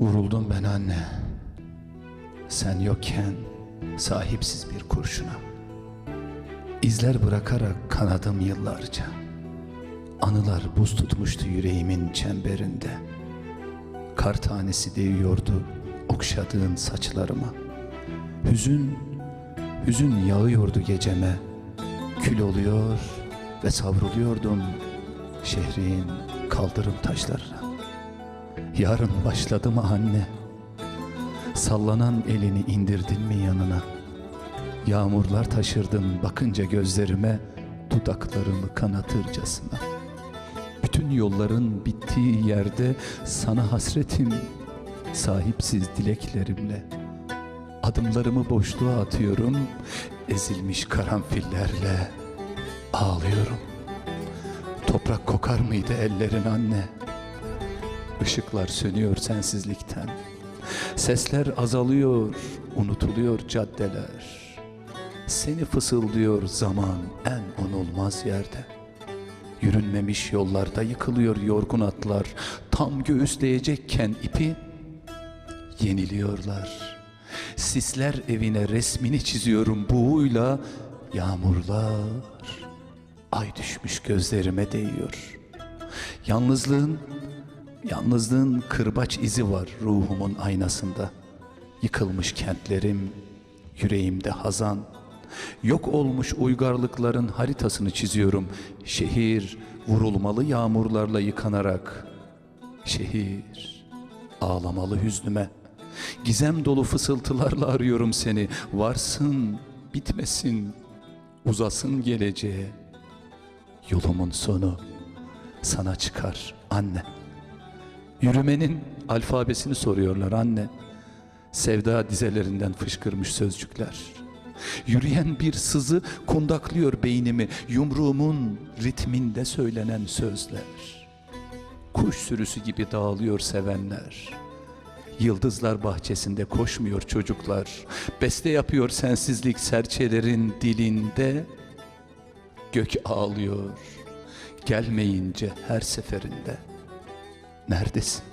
Vuruldum ben anne. Sen yokken sahipsiz bir kurşuna. İzler bırakarak kanadım yıllarca. Anılar buz tutmuştu yüreğimin çemberinde. Kar tanesi değiyordu okşadığın saçlarıma. Hüzün, hüzün yağıyordu geceme. Kül oluyor ve savruluyordum şehrin kaldırım taşlarına. Yarın başladı mı anne? Sallanan elini indirdin mi yanına? Yağmurlar taşırdın bakınca gözlerime dudaklarımı kanatırcasına. Bütün yolların bittiği yerde sana hasretim sahipsiz dileklerimle. Adımlarımı boşluğa atıyorum ezilmiş karanfillerle ağlıyorum. Toprak kokar mıydı ellerin anne? Işıklar sönüyor sensizlikten. Sesler azalıyor, unutuluyor caddeler. Seni fısıldıyor zaman en unulmaz yerde. Yürünmemiş yollarda yıkılıyor yorgun atlar. Tam göğüsleyecekken ipi yeniliyorlar. Sisler evine resmini çiziyorum buğuyla. Yağmurlar ay düşmüş gözlerime değiyor. Yalnızlığın Yalnızlığın kırbaç izi var ruhumun aynasında. Yıkılmış kentlerim, yüreğimde hazan. Yok olmuş uygarlıkların haritasını çiziyorum. Şehir vurulmalı yağmurlarla yıkanarak. Şehir ağlamalı hüznüme. Gizem dolu fısıltılarla arıyorum seni. Varsın, bitmesin, uzasın geleceğe. Yolumun sonu sana çıkar anne. Yürümenin alfabesini soruyorlar anne. Sevda dizelerinden fışkırmış sözcükler. Yürüyen bir sızı kundaklıyor beynimi. Yumruğumun ritminde söylenen sözler. Kuş sürüsü gibi dağılıyor sevenler. Yıldızlar bahçesinde koşmuyor çocuklar. Beste yapıyor sensizlik serçelerin dilinde. Gök ağlıyor gelmeyince her seferinde. Neredesin?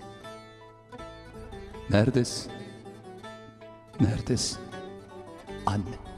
Neredesin? Neredesin? Anne.